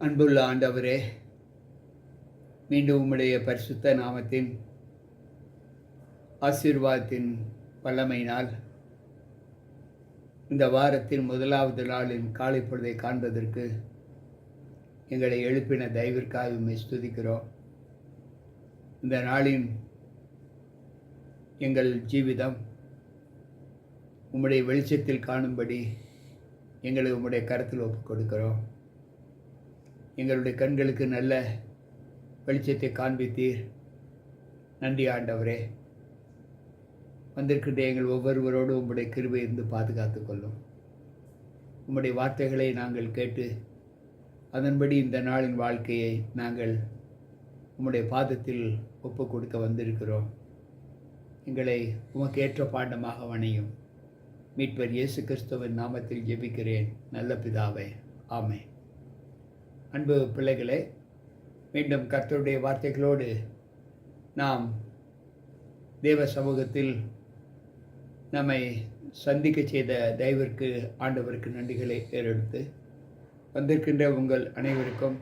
அன்புள்ள ஆண்டவரே மீண்டும் உம்முடைய பரிசுத்த நாமத்தின் ஆசீர்வாதத்தின் வல்லமையினால் இந்த வாரத்தின் முதலாவது நாளின் காலை பொழுதை காண்பதற்கு எங்களை எழுப்பின தயவிற்காக உம்மை ஸ்துதிக்கிறோம். இந்த நாளின் எங்கள் ஜீவிதம் உம்முடைய வெளிச்சத்தில் காணும்படி எங்களை உம்முடைய கருத்தில் ஒப்புக் கொடுக்கிறோம் எங்களுடைய கண்களுக்கு நல்ல வெளிச்சத்தை காண்பித்தீர். நன்றி ஆண்டவரே. வந்திருக்கின்ற எங்கள் ஒவ்வொருவரோடு உம்முடைய கிருபை இருந்து பாதுகாத்து கொள்ளும். உம்முடைய வார்த்தைகளை நாங்கள் கேட்டு அதன்படி இந்த நாளின் வாழ்க்கையை நாங்கள் உம்முடைய பாதத்தில் ஒப்பு கொடுக்க வந்திருக்கிறோம். எங்களை உமக்கு ஏற்ற பாண்டமாக வணையும். மீட்பர் இயேசு கிறிஸ்துவின் நாமத்தில் ஜெபிக்கிறேன். நல்ல பிதாவே. ஆமே அன்பு பிள்ளைகளே மீண்டும் கர்த்தருடைய வார்த்தைகளோடு நாம் தேவ சமூகத்தில் நம்மை சந்திக்க செய்த தெய்விற்கு ஆண்டவருக்கு நன்றிகளை ஏறெடுத்து வந்திருக்கின்ற உங்கள் அனைவருக்கும்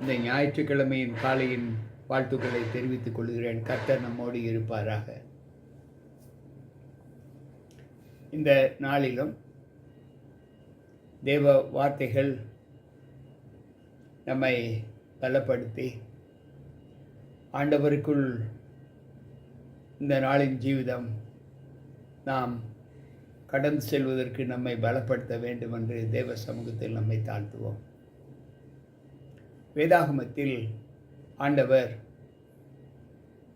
இந்த ஞாயிற்றுக்கிழமையின் காலையின் வாழ்த்துக்களை தெரிவித்துக் கொள்கிறேன். கர்த்தர் நம்மோடு இருப்பாராக. இந்த நாளிலும் தேவ வார்த்தைகள் நம்மை பலப்படுத்தி ஆண்டவருக்குள் இந்த நாளின் ஜீவிதம் நாம் கடந்து செல்வதற்கு நம்மை பலப்படுத்த வேண்டும் என்று தேவ சமூகத்தில் நம்மை தாழ்த்துவோம். வேதாகமத்தில் ஆண்டவர்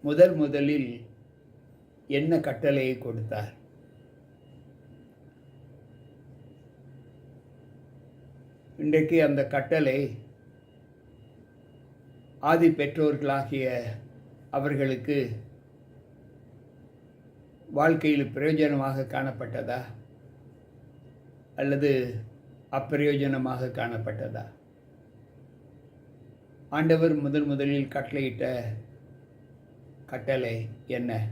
முதல் முதலில் என்ன கட்டளையை கொடுத்தார்? இன்றைக்கு அந்த கட்டளை ஆதி பெற்றோர்களாகிய அவர்களுக்கு வாழ்க்கையில் பிரயோஜனமாக காணப்பட்டதா? அல்லது அப்பிரயோஜனமாக காணப்பட்டதா? ஆண்டவர் முதன் முதலில் கட்டளையிட்ட கட்டளை என்ன?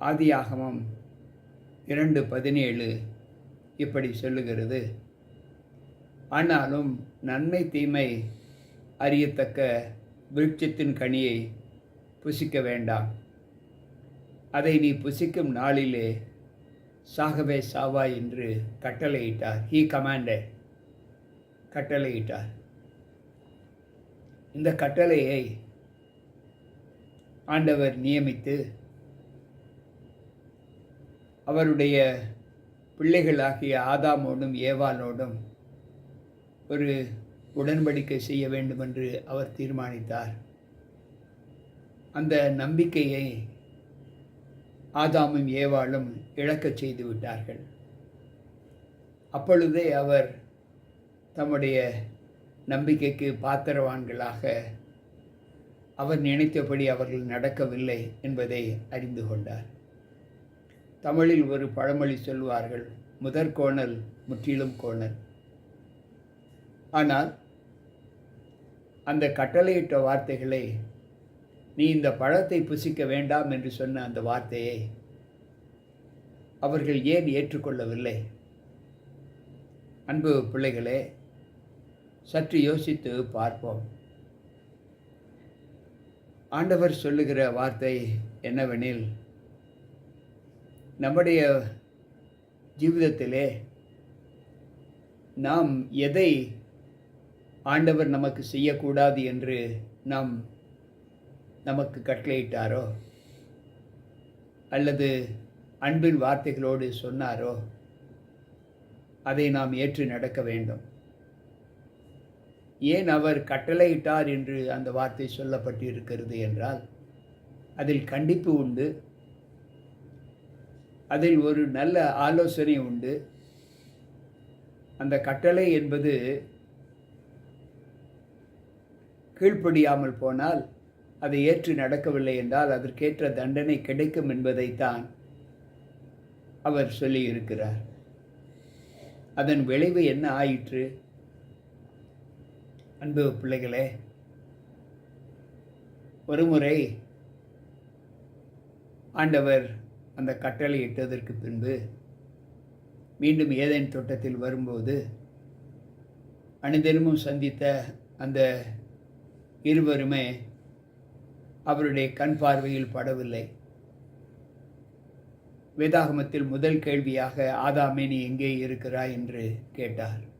ஆதியாகமம் இரண்டு பதினேழு இப்படி சொல்லுகிறது. ஆனாலும் நன்மை தீமை அறியத்தக்க விருட்சத்தின் கனியை புசிக்க வேண்டாம். அதை நீ புசிக்கும் நாளிலே சாகவே சாவா என்று கட்டளையிட்டார். ஹீ கமாண்டர் கட்டளையிட்டார். இந்த கட்டளையை ஆண்டவர் நியமித்து அவருடைய பிள்ளைகளாகிய ஆதாமோடும் ஏவாலோடும் ஒரு உடன்படிக்கை செய்ய வேண்டும் என்று அவர் தீர்மானித்தார். அந்த நம்பிக்கையை ஆதாமும் ஏவாளும் இழக்கச் செய்து விட்டார்கள். அப்பொழுதே அவர் தம்முடைய நம்பிக்கைக்கு பாத்திரவான்களாக அவர் நினைத்தபடி அவர்கள் நடக்கவில்லை என்பதை அறிந்து கொண்டார். தமிழில் ஒரு பழமொழி சொல்வார்கள் முதற் கோணல் முற்றிலும் கோணல். ஆனால் அந்த கட்டளையிட்ட வார்த்தைகளை நீ இந்த பழத்தை புசிக்க வேண்டாம் என்று சொன்ன அந்த வார்த்தையை அவர்கள் ஏன் ஏற்றுக்கொள்ளவில்லை? அன்பு பிள்ளைகளே சற்று யோசித்து பார்ப்போம். ஆண்டவர் சொல்லுகிற வார்த்தை என்னவெனில் நம்முடைய ஜீவிதத்திலே நாம் எதை ஆண்டவர் நமக்கு செய்யக்கூடாது என்று நாம் நமக்கு கட்டளையிட்டாரோ? அல்லது அன்பின் வார்த்தைகளோடு சொன்னாரோ? அதை நாம் ஏற்று நடக்க வேண்டும். ஏன் அவர் கட்டளையிட்டார் என்று அந்த வார்த்தை சொல்லப்பட்டு இருக்கிறது என்றால் அதில் கண்டிப்பு உண்டு. அதில் ஒரு நல்ல ஆலோசனை உண்டு. அந்த கட்டளை என்பது கீழ்ப்படியாமல் போனால் அதை ஏற்று நடக்கவில்லை என்றால் அதற்கேற்ற தண்டனை கிடைக்கும் என்பதைத்தான் அவர் சொல்லியிருக்கிறார். அதன் விளைவு என்ன ஆயிற்று? அன்பு பிள்ளைகளே ஒருமுறை ஆண்டவர் அந்த கட்டளை இட்டதற்கு பின்பு மீண்டும் ஏதேன் தோட்டத்தில் வரும்போது அனுதினமும் சந்தித்த அந்த இருவருமே அவருடைய கண் பார்வையில் படவில்லை. வேதாகமத்தில் முதல் கேள்வியாக ஆதாமே நீ எங்கே இருக்கிறாய்? என்று கேட்டார்.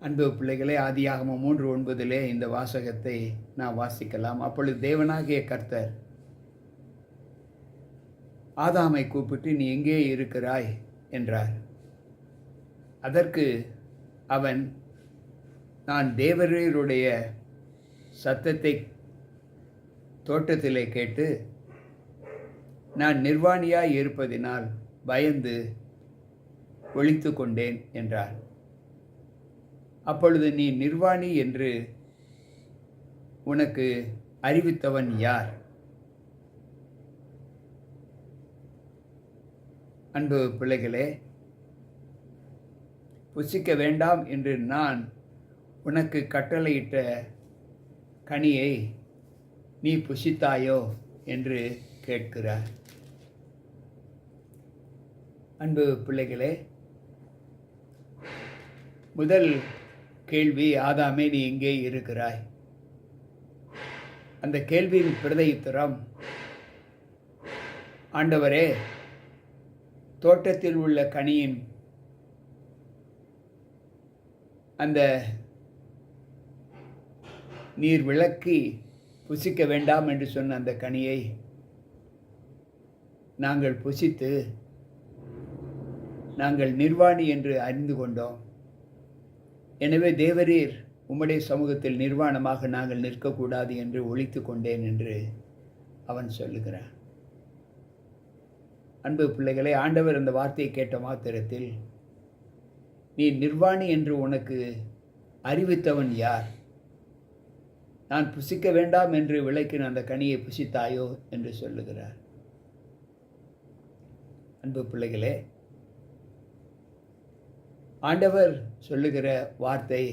அன்பு பிள்ளைகளே ஆதியாகமம் மூன்று ஒன்பதிலே இந்த வாசகத்தை நான் வாசிக்கலாம். அப்பொழுது தேவனாகிய கர்த்தர் ஆதாமை கூப்பிட்டு நீ எங்கே இருக்கிறாய்? என்றார். அதற்கு அவன் நான் தேவரீருடைய சத்தத்தை தோட்டத்திலே கேட்டு நான் நிர்வாணியாய் இருப்பதினால் பயந்து ஒழித்து கொண்டேன் என்றார். அப்பொழுது நீ நிர்வாணி என்று உனக்கு அறிவித்தவன் யார்? அன்பு பிள்ளைகளே புசிக்க வேண்டாம் என்று நான் உனக்கு கட்டளையிட்ட கனியை நீ புசித்தாயோ என்று கேட்கிறார். அன்பு பிள்ளைகளே முதல் கேள்வி ஆதாமே நீ எங்கே இருக்கிறாய்? அந்த கேள்வியின் பிரதயுத்தரம் ஆண்டவரே தோட்டத்தில் உள்ள கனியின் அந்த நீர் விளக்கி புசிக்க வேண்டாம் என்று சொன்ன அந்த கனியை நாங்கள் புசித்து நாங்கள் நிர்வாணி என்று அறிந்து கொண்டோம். எனவே தேவரீர் உம்முடைய சமூகத்தில் நிர்வாணமாக நாங்கள் நிற்கக்கூடாது என்று ஒழித்து கொண்டேன் என்று அவன் சொல்லுகிறான். அன்பு பிள்ளைகளை ஆண்டவர் அந்த வார்த்தையை கேட்ட மாத்திரத்தில் நீ நிர்வாணி என்று உனக்கு அறிவித்தவன் யார்? நான் புசிக்க வேண்டாம் என்று விளக்கின் அந்த கனியை புசித்தாயோ என்று சொல்லுகிறார். அன்பு பிள்ளைகளே ஆண்டவர் சொல்லுகிற வார்த்தை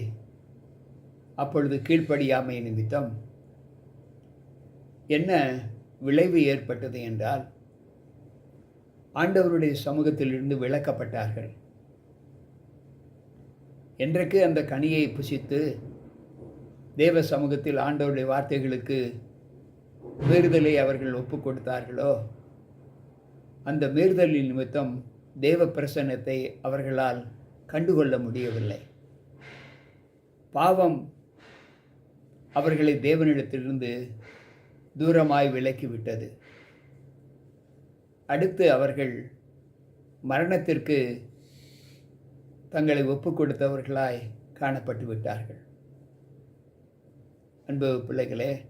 அப்பொழுது கீழ்ப்படியாமை நிமித்தம் என்ன விளைவு ஏற்பட்டது என்றால் ஆண்டவருடைய சமூகத்திலிருந்து விளக்கப்பட்டார்கள் என்றைக்கு அந்த கனியை புசித்து தேவ சமூகத்தில் ஆண்டவருடைய வார்த்தைகளுக்கு மீறுதலை அவர்கள் ஒப்பு கொடுத்தார்களோ அந்த மீறுதலின் நிமித்தம் தேவ பிரசன்னத்தை அவர்களால் கண்டுகொள்ள முடியவில்லை. பாவம் அவர்களை தேவனிடத்திலிருந்து தூரமாய் விலக்கிவிட்டது. அடுத்து அவர்கள் மரணத்திற்கு தங்களை ஒப்பு கொடுத்தவர்களாய் காணப்பட்டு விட்டார்கள் அன்பு பிள்ளைகளே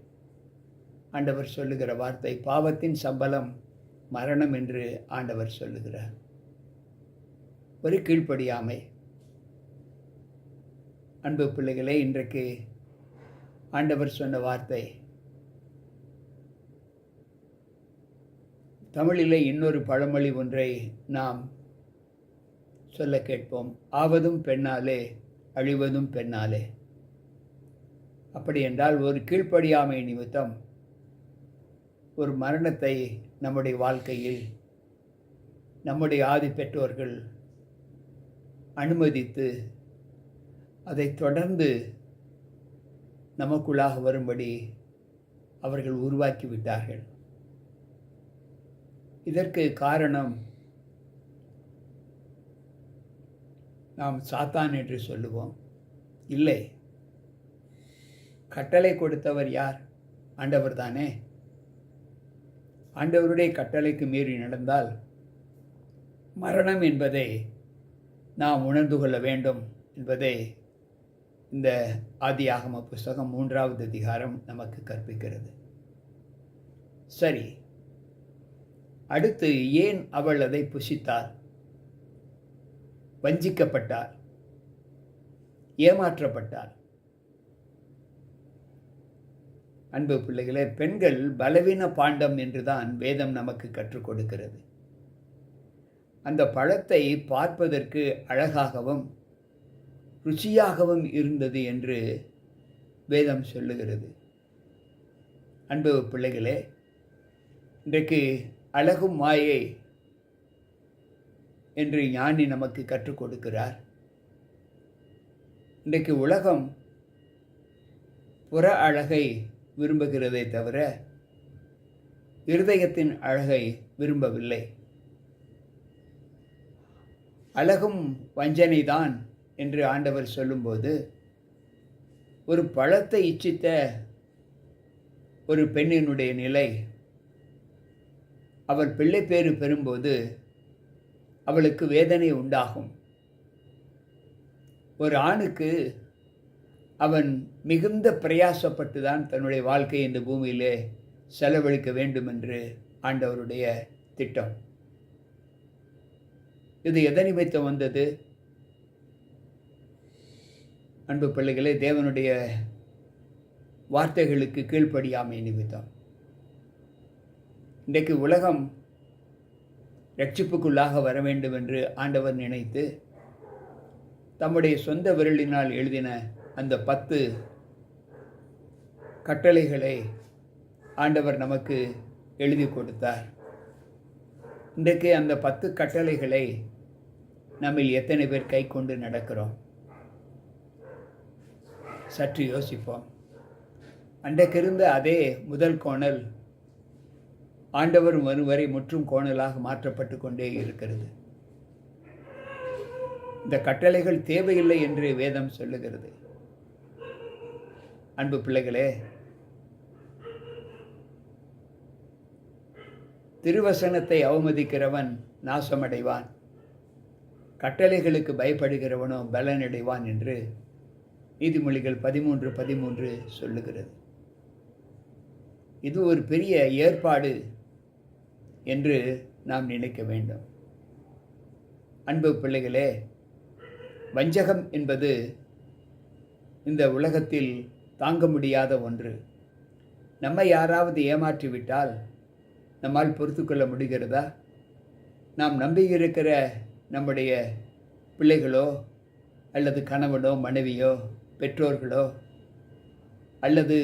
ஆண்டவர் சொல்லுகிற வார்த்தை பாவத்தின் சம்பளம் மரணம் என்று ஆண்டவர் சொல்லுகிறார். ஒரு கீழ்ப்படியாமை. அன்பு பிள்ளைகளே இன்றைக்கு ஆண்டவர் சொன்ன வார்த்தை தமிழிலே இன்னொரு பழமொழி ஒன்றை நாம் சொல்ல கேட்போம். ஆவதும் பெண்ணாலே அழிவதும் பெண்ணாலே. அப்படி என்றால் ஒரு கீழ்ப்படியாமை நிமித்தம் ஒரு மரணத்தை நம்முடைய வாழ்க்கையில் நம்முடைய ஆதி பெற்றோர்கள் அனுமதித்து அதை தொடர்ந்து நமக்குள்ளாக வரும்படி அவர்கள் உருவாக்கி விட்டார்கள். இதற்கு காரணம் நாம் சாத்தான் என்று சொல்லுவோம். இல்லை. கட்டளை கொடுத்தவர் யார்? ஆண்டவர் தானே ஆண்டவருடைய கட்டளைக்கு மீறி நடந்தால் மரணம் என்பதை நாம் உணர்ந்து கொள்ள வேண்டும் என்பதை இந்த ஆதி ஆகம புஸ்தகம் மூன்றாவது அதிகாரம் நமக்கு கற்பிக்கிறது. சரி அடுத்து ஏன் அவள் அதை புசித்தாள் வஞ்சிக்கப்பட்டாள் ஏமாற்றப்பட்டாள் அன்பு பிள்ளைகளே பெண்கள் பலவீன பாண்டம் என்றுதான் வேதம் நமக்கு கற்றுக் கொடுக்கிறது. அந்த பழத்தை பார்ப்பதற்கு அழகாகவும் ருச்சியாகவும் இருந்தது என்று வேதம் சொல்லுகிறது. அன்பு பிள்ளைகளே இன்றைக்கு அழகும் மாயை என்று ஞானி நமக்கு கற்றுக் கொடுக்கிறார். இன்றைக்கு உலகம் புற அழகை விரும்புகிறதே தவிர இருதயத்தின் அழகை விரும்பவில்லை. அழகும் வஞ்சனைதான் என்று ஆண்டவர் சொல்லும்போது ஒரு பழத்தை இச்சித்த ஒரு பெண்ணினுடைய நிலை அவள் பிள்ளை பேறு பெறும்போது அவளுக்கு வேதனை உண்டாகும். ஒரு ஆணுக்கு அவன் மிகுந்த பிரயாசப்பட்டு தான் தன்னுடைய வாழ்க்கையை இந்த பூமியிலே செலவழிக்க வேண்டும் என்று ஆண்டவருடைய திட்டம். இது எதை நிமித்தம் வந்தது? அன்பு பிள்ளைகளே தேவனுடைய வார்த்தைகளுக்கு கீழ்ப்படியாமை நிமித்தம். இன்றைக்கு உலகம் ரட்சிப்புக்குள்ளாக வர வேண்டும் என்று ஆண்டவர் நினைத்து தம்முடைய சொந்த விரலினால் எழுதின அந்த பத்து கட்டளைகளை ஆண்டவர் நமக்கு எழுதி கொடுத்தார். இன்றைக்கு அந்த பத்து கட்டளைகளை நம்மில் எத்தனை பேர் கை கொண்டு நடக்கிறோம்? சற்று யோசிப்போம். அன்றைக்கிருந்த அதே முதல் கோணல் ஆண்டவர் வரும் வரை முற்றும் கோணலாக மாற்றப்பட்டு கொண்டே இருக்கிறது. இந்த கட்டளைகள் தேவையில்லை என்று வேதம் சொல்லுகிறது. அன்பு பிள்ளைகளே திருவசனத்தை அவமதிக்கிறவன் நாசமடைவான். கட்டளைகளுக்கு பயப்படுகிறவனோ பலனடைவான் என்று நீதிமொழிகள் பதிமூன்று பதிமூன்று சொல்லுகிறது. இது ஒரு பெரிய ஏற்பாடு என்று நாம் நினைக்க வேண்டும். அன்பு பிள்ளைகளே வஞ்சகம் என்பது இந்த உலகத்தில் தாங்க முடியாத ஒன்று. நம்மை யாராவது ஏமாற்றிவிட்டால் நம்மால் பொறுத்து கொள்ள முடிகிறதா? நாம் நம்பியிருக்கிற நம்முடைய பிள்ளைகளோ அல்லது கணவனோ மனைவியோ பெற்றோர்களோ அல்லது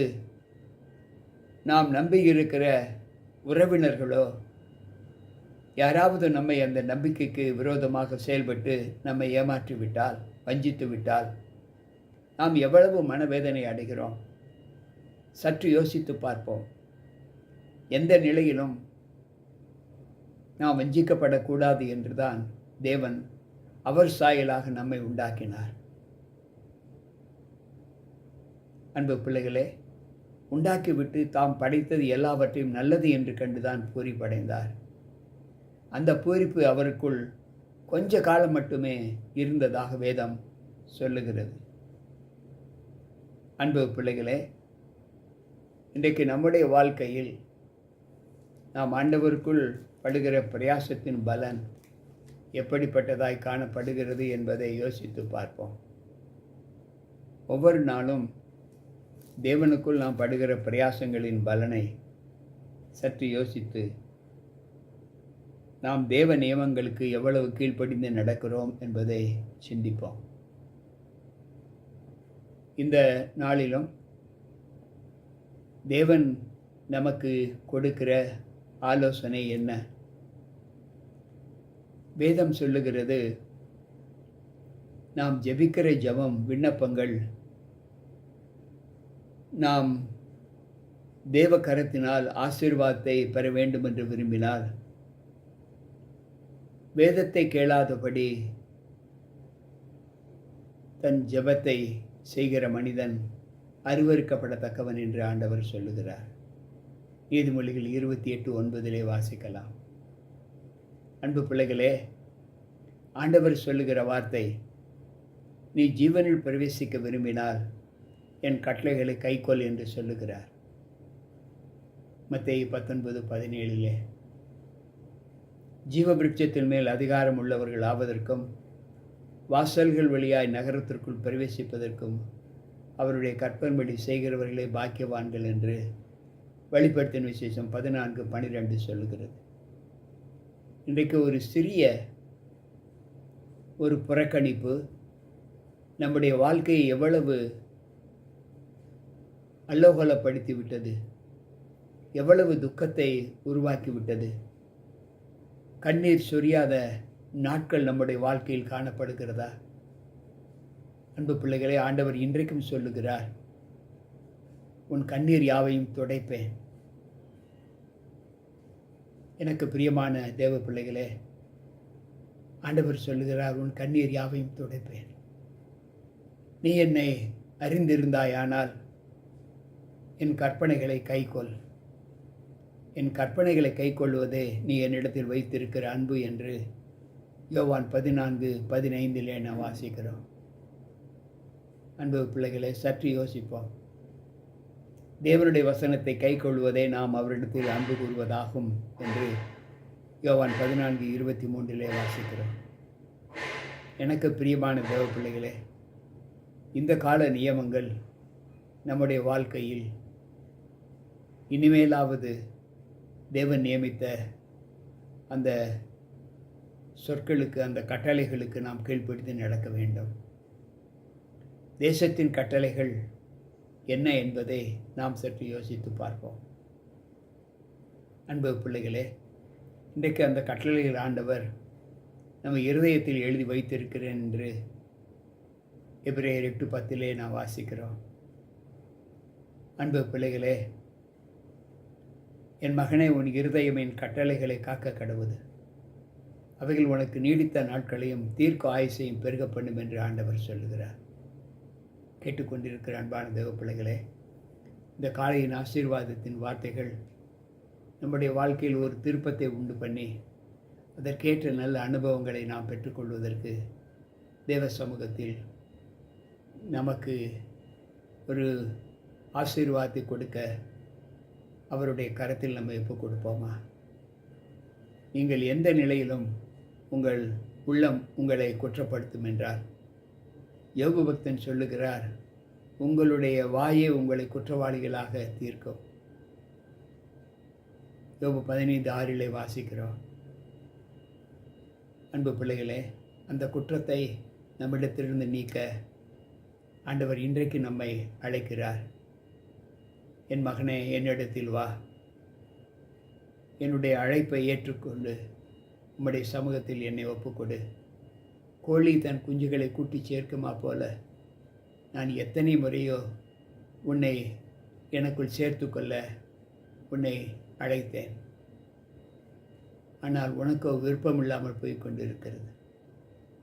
நாம் நம்பியிருக்கிற உறவினர்களோ யாராவது நம்மை அந்த நம்பிக்கைக்கு விரோதமாக செயல்பட்டு நம்மை ஏமாற்றிவிட்டால் வஞ்சித்து விட்டால் நாம் எவ்வளவு மனவேதனை அடைகிறோம்? சற்று யோசித்து பார்ப்போம். எந்த நிலையிலும் நாம் வஞ்சிக்கப்படக்கூடாது என்றுதான் தேவன் அவர் சாயலாக நம்மை உண்டாக்கினார். அன்பு பிள்ளைகளே உண்டாக்கிவிட்டு தாம் படைத்தது எல்லாவற்றையும் நல்லது என்று கண்டுதான் பூரிப்படைந்தார். அந்த பூரிப்பு அவருக்குள் கொஞ்ச காலம் மட்டுமே இருந்ததாக வேதம் சொல்லுகிறது. அன்பு பிள்ளைகளே இன்றைக்கு நம்முடைய வாழ்க்கையில் நாம் ஆண்டவருக்குள் படுகிற பிரயாசத்தின் பலன் எப்படிப்பட்டதாய் காணப்படுகிறது என்பதை யோசித்து பார்ப்போம். ஒவ்வொரு நாளும் தேவனுக்குள் நாம் படுகிற பிரயாசங்களின் பலனை சற்று யோசித்து நாம் தேவ நியமங்களுக்கு எவ்வளவு கீழ்ப்படிந்து நடக்கிறோம் என்பதை சிந்திப்போம். இந்த நாளிலும் தேவன் நமக்கு கொடுக்கிற ஆலோசனை என்ன? வேதம் சொல்லுகிறது நாம் ஜெபிக்கிற ஜெபம் விண்ணப்பங்கள். நாம் தேவ கரத்தினால் ஆசீர்வாதத்தை பெற வேண்டும் என்று விரும்பினால் வேதத்தை கேளாதபடி தன் ஜெபத்தை செய்கிற மனிதன் அருவறுக்கப்படத்தக்கவன் என்று ஆண்டவர் சொல்லுகிறார். நீதிமொழிகள் இருபத்தி எட்டு ஒன்பதிலே வாசிக்கலாம். அன்பு பிள்ளைகளே ஆண்டவர் சொல்லுகிற வார்த்தை நீ ஜீவனில் பிரவேசிக்க விரும்பினால் என் கட்டளைகளை கைக்கொள் என்று சொல்லுகிறார். மத்திய பத்தொன்பது பதினேழிலே ஜீவபிருட்சத்தின் மேல் அதிகாரம் உள்ளவர்கள் ஆவதற்கும் வாசல்கள் வழியாய் நகரத்திற்குள் பிரவேசிப்பதற்கும் அவருடைய கற்பன்படி செய்கிறவர்களே பாக்கியவான்கள் என்று வெளிப்படுத்தின விசேஷம் பதினான்கு பனிரெண்டு சொல்லுகிறது. இன்றைக்கு ஒரு சிறிய ஒரு புறக்கணிப்பு. நம்முடைய வாழ்க்கையை எவ்வளவு அல்லோகலப்படுத்தி விட்டது எவ்வளவு துக்கத்தை உருவாக்கி விட்டது கண்ணீர் சொரியாத நாட்கள் நம்முடைய வாழ்க்கையில் காணப்படுகிறதா? அன்பு பிள்ளைகளை ஆண்டவர் இன்றைக்கும் சொல்லுகிறார் உன் கண்ணீர் யாவையும் துடைப்பேன். எனக்கு பிரியமான தேவ பிள்ளைகளே ஆண்டவர் சொல்லுகிறார் உன் கண்ணீர் யாவையும் துடைப்பேன். நீ என்னை அறிந்திருந்தாயானால் என் கற்பனைகளை கைக்கொள். என் கற்பனைகளை கைக்கொள்வதே நீ என்னிடத்தில் வைத்திருக்கிற அன்பு என்று யோவான் பதினான்கு பதினைந்திலே நான் வாசிக்கிறோம். அன்பு பிள்ளைகளை சற்று யோசிப்போம். தேவனுடைய வசனத்தை கை கொள்வதே நாம் அவரிடத்தில் அன்பு கூறுவதாகும் என்று யோவான் பதினான்கு இருபத்தி மூன்றிலே வாசிக்கிறோம். எனக்கு பிரியமான தேவ பிள்ளைகளே இந்த கால நியமங்கள் நம்முடைய வாழ்க்கையில் இனிமேலாவது தேவன் நியமித்த அந்த சொற்களுக்கு அந்த கட்டளைகளுக்கு நாம் கீழ்ப்படுத்தி நடக்க வேண்டும். தேசத்தின் கட்டளைகள் என்ன என்பதை நாம் சற்று யோசித்து பார்ப்போம். அன்பு பிள்ளைகளே இன்றைக்கு அந்த கட்டளைகள் ஆண்டவர் நம்ம இருதயத்தில் எழுதி வைத்திருக்கிறேன் என்று எப்ரேயர் எட்டு பத்திலே நான் வாசிக்கிறோம். அன்பு பிள்ளைகளே என் மகனே உன் இருதயம் என் கட்டளைகளை காக்க கடவுது அவைகள் உனக்கு நீடித்த நாட்களையும் தீர்க்க ஆயுசையும் பெருக பண்ணும் என்று ஆண்டவர் சொல்லுகிறார். கேட்டுக்கொண்டிருக்கிற அன்பான தேவ பிள்ளைகளே இந்த காலையின் ஆசீர்வாதத்தின் வார்த்தைகள் நம்முடைய வாழ்க்கையில் ஒரு திருப்பத்தை உண்டு பண்ணி அதற்கேற்ற நல்ல அனுபவங்களை நாம் பெற்றுக்கொள்வதற்கு தேவ சமூகத்தில் நமக்கு ஒரு ஆசீர்வாதத்தை கொடுக்க அவருடைய கரத்தில் நம்ம எப்போ கொடுப்போமா? நீங்கள் எந்த நிலையிலும் உங்கள் உள்ளம் உங்களை குற்றப்படுத்தும் என்றார். யோகபக்தன் சொல்லுகிறார் உங்களுடைய வாயே உங்களை குற்றவாளிகளாக தீர்க்கும். யோபு பதினைந்து ஆறிலே வாசிக்கிறோம். அன்பு பிள்ளைகளே அந்த குற்றத்தை நம்மிடத்திலிருந்து நீக்க ஆண்டவர் இன்றைக்கு நம்மை அழைக்கிறார். என் மகனே என்னிடத்தில் வா. என்னுடைய அழைப்பை ஏற்றுக்கொண்டு உம்முடைய சமூகத்தில் என்னை ஒப்புக்கொடு. கோழி தன் குஞ்சுகளை கூட்டி சேர்க்குமா போல நான் எத்தனை முறையோ உன்னை எனக்குள் சேர்த்து கொள்ள உன்னை அழைத்தேன். ஆனால் உனக்கோ விருப்பம் இல்லாமல் போய் கொண்டிருக்கிறது.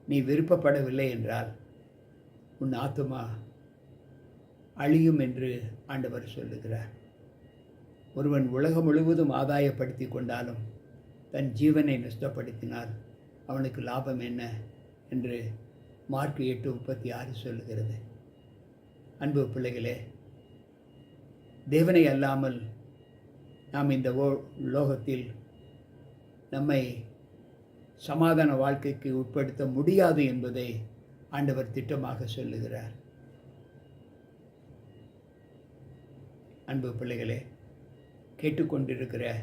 நீ விருப்பப்படவில்லை என்றால் உன் ஆத்துமா அழியும் என்று ஆண்டவர் சொல்லுகிறார். ஒருவன் உலகம் முழுவதும் ஆதாயப்படுத்தி கொண்டாலும் தன் ஜீவனை நஷ்டப்படுத்தினால் அவனுக்கு லாபம் என்ன? என்று மார்க் எட்டு முப்பத்தி ஆறு சொல்லுகிறது. அன்பு பிள்ளைகளே தேவனை அல்லாமல் நாம் இந்த ஓ லோகத்தில் நம்மை சமாதான வாழ்க்கைக்கு உட்படுத்த முடியாது என்பதை ஆண்டவர் திட்டமாக சொல்லுகிறார். அன்பு பிள்ளைகளே கேட்டுக்கொண்டிருக்கிற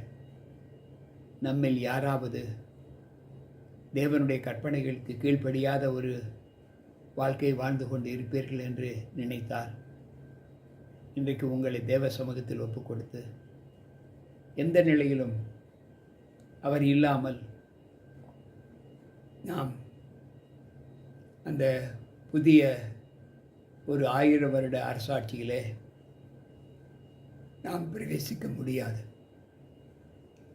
நம்மில் யாராவது தேவனுடைய கற்பனைகளுக்கு கீழ்ப்படியாத ஒரு வாழ்க்கை வாழ்ந்து கொண்டு இருப்பீர்கள் என்று நினைத்தார். இன்றைக்கு உங்களை தேவ சமூகத்தில் ஒப்பு கொடுத்து எந்த நிலையிலும் அவர் இல்லாமல் நாம் அந்த புதிய ஒரு ஆயிரம் வருட அரசாட்சியிலே நாம் பிரவேசிக்க முடியாது.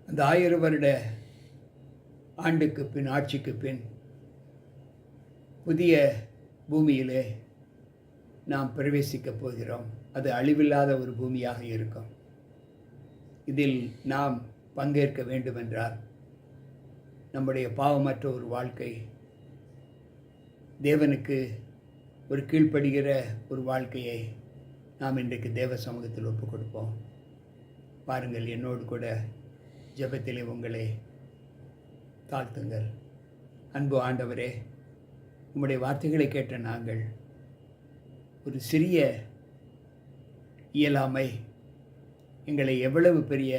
அந்த ஆயிரம் வருட ஆண்டுக்கு பின் ஆட்சிக்கு பின் புதிய பூமியிலே நாம் பிரவேசிக்கப் போகிறோம். அது அழிவில்லாத ஒரு பூமியாக இருக்கும். இதில் நாம் பங்கேற்க வேண்டுமென்றால் நம்முடைய பாவமற்ற ஒரு வாழ்க்கை தேவனுக்கு ஒரு கீழ்ப்படுகிற ஒரு வாழ்க்கையை நாம் இன்றைக்கு தேவ சமூகத்தில் ஒப்புக் கொடுப்போம் பாருங்கள் என்னோடு கூட ஜபத்திலே உங்களை தாழ்த்துங்கள். அன்பு ஆண்டவரே உங்களுடைய வார்த்தைகளை கேட்ட நாங்கள் ஒரு சிறிய இயலாமை எங்களை எவ்வளவு பெரிய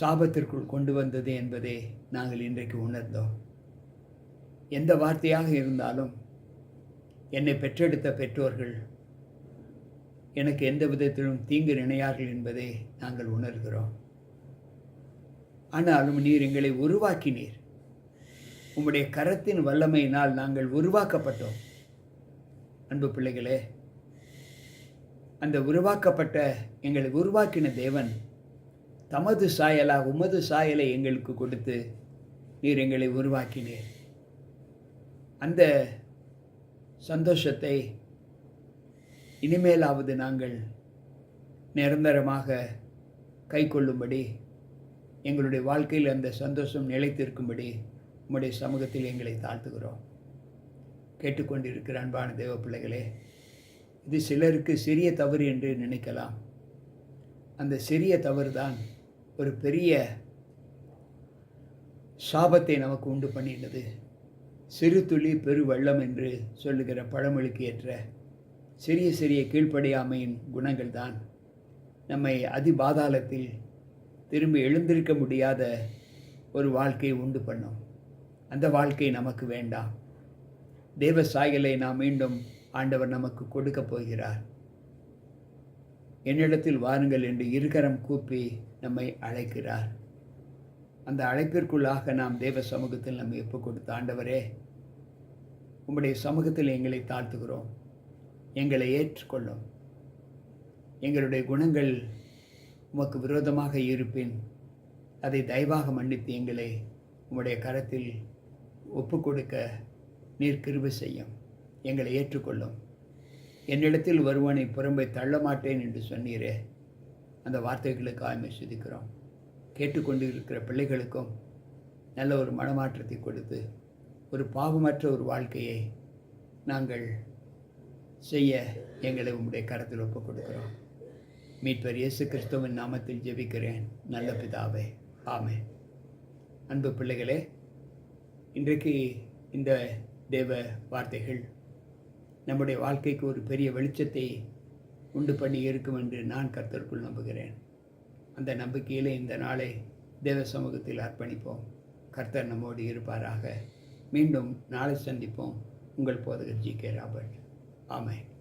சாபத்திற்குள் கொண்டு வந்தது என்பதை நாங்கள் இன்றைக்கு உணர்ந்தோம். எந்த வார்த்தையாக இருந்தாலும் என்னை பெற்றெடுத்த பெற்றோர்கள் எனக்கு எந்த விதத்திலும் தீங்கு நினையார்கள் என்பதை நாங்கள் உணர்கிறோம். ஆனாலும் நீர் எங்களை உருவாக்கினீர். உம்முடைய கரத்தின் வல்லமையினால் நாங்கள் உருவாக்கப்பட்டோம். அன்பு பிள்ளைகளே அந்த உருவாக்கப்பட்ட எங்களை உருவாக்கின தேவன் தமது சாயலா உமது சாயலை எங்களுக்கு கொடுத்து நீர் எங்களை உருவாக்கினீர். அந்த சந்தோஷத்தை இனிமேலாவது நாங்கள் நிரந்தரமாக கை கொள்ளும்படி எங்களுடைய வாழ்க்கையில் அந்த சந்தோஷம் நிலைத்திருக்கும்படி உம்முடைய சமூகத்தில் எங்களை தாழ்த்துகிறோம். கேட்டுக்கொண்டிருக்கிற அன்பான தேவ பிள்ளைகளே இது சிலருக்கு சிறிய தவறு என்று நினைக்கலாம். அந்த சிறிய தவறு தான் ஒரு பெரிய சாபத்தை நமக்கு உண்டு பண்ணினது சிறு துளி பெரு வெள்ளம் என்று சொல்லுகிற பழமொழிக்கு ஏற்ற சிறிய சிறிய கீழ்ப்படியாமையின் குணங்கள் தான் நம்மை அதிபாதாளத்தில் திரும்பி எழுந்திருக்க முடியாத ஒரு வாழ்க்கையை உண்டு பண்ணும். அந்த வாழ்க்கை நமக்கு வேண்டாம். தேவ சாயலை நாம் மீண்டும் ஆண்டவர் நமக்கு கொடுக்க போகிறார். என்னிடத்தில் வாருங்கள் என்று இருகரம் கூப்பி நம்மை அழைக்கிறார். அந்த அழைப்பிற்குள்ளாக நாம் தேவ சமூகத்தில் நம்மை ஒப்பு கொடுத்த ஆண்டவரே உம்முடைய சமூகத்தில் எங்களை தாழ்த்துகிறோம். எங்களை ஏற்றுக்கொள்ளும். எங்களுடைய குணங்கள் உமக்கு விரோதமாக இருப்பேன். அதை தயவாக மன்னித்து எங்களை உம்முடைய கரத்தில் ஒப்பு கொடுக்க நீர் கிருபை செய்யும். எங்களை ஏற்றுக்கொள்ளும். என்னிடத்தில் வருவனை புறம்பை தள்ள மாட்டேன் என்று சொன்னீரே. அந்த வார்த்தைகளுக்கு ஆய்மை சுதிக்கிறோம். கேட்டுக்கொண்டு இருக்கிற பிள்ளைகளுக்கும் நல்ல ஒரு மனமாற்றத்தை கொடுத்து ஒரு பாவமற்ற ஒரு வாழ்க்கையை நாங்கள் செய்ய எங்களை உங்களுடைய கரத்தில் ஒப்புக் கொடுக்கிறோம் மீட்பர் இயேசு கிறிஸ்துவின் நாமத்தில் ஜெபிக்கிறேன். நல்ல பிதாவே ஆமே அன்பு பிள்ளைகளே இன்றைக்கு இந்த தேவ வார்த்தைகள் நம்முடைய வாழ்க்கைக்கு ஒரு பெரிய வெளிச்சத்தை உண்டு பண்ணி இருக்கும் என்று நான் கர்த்தருக்குள் நம்புகிறேன். அந்த நம்பிக்கையில் இந்த நாளை தேவ சமூகத்தில் அர்ப்பணிப்போம். கர்த்தர் நம்மோடு இருப்பாராக. மீண்டும் நாளை சந்திப்போம். உங்கள் போதகர் ஜி கே ராபர்ட். ஆமாம்